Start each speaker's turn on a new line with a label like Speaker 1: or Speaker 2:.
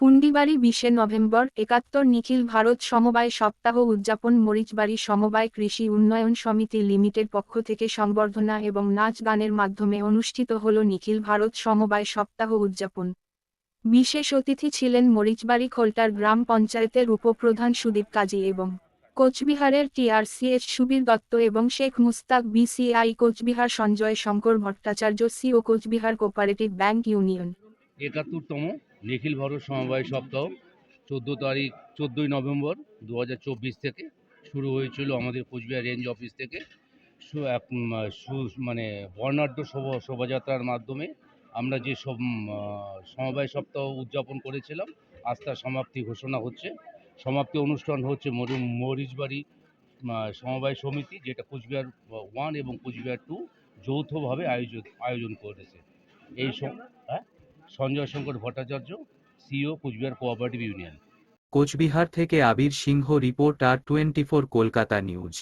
Speaker 1: পুন্ডিবাড়ি বিশে নভেম্বর, একাত্তর নিখিল ভারত সমবায় সপ্তাহ উদযাপন মরিচবাড়ি সমবায় কৃষি উন্নয়ন সমিতি লিমিটেড পক্ষ থেকে সংবর্ধনা এবং নাচ গানের মাধ্যমে অনুষ্ঠিত হল নিখিল ভারত সমবায় সপ্তাহ উদযাপন। বিশেষ অতিথি ছিলেন মরিচবাড়ি খোলটার গ্রাম পঞ্চায়েতের উপপ্রধান সুদীপ কাজী এবং কোচবিহারের টিআরসিএস সুবীর দত্ত এবং Sheikh Mushtaq BCI Coochbehar Sanjay Shankar Bhattacharya C O Coochbehar cooperative bank union.
Speaker 2: একাত্তরতম নিখিল ভারত সমবায় সপ্তাহ, চোদ্দ তারিখ, চোদ্দোই নভেম্বর দু হাজার চব্বিশ থেকে শুরু হয়েছিল আমাদের কোচবিহার রেঞ্জ অফিস থেকে। মানে বর্ণাঢ্য শোভা, শোভাযাত্রার মাধ্যমে আমরা যে সব সমবায় সপ্তাহ উদযাপন করেছিলাম, আজ তার সমাপ্তি ঘোষণা হচ্ছে। সমাপ্তি অনুষ্ঠান হচ্ছে মরি- মরিচবাড়ি সমবায় সমিতি, যেটা কোচবিহার ওয়ান এবং কোচবিহার টু যৌথভাবে আয়োজন আয়োজন করেছে। এই হ্যাঁ? Sanjay Shankar Bhattacharya CO Coochbehar cooperative union
Speaker 3: Coochbehar থেকে আবির সিংহ রিপোর্ট আর টোয়েন্টি কলকাতা নিউজ।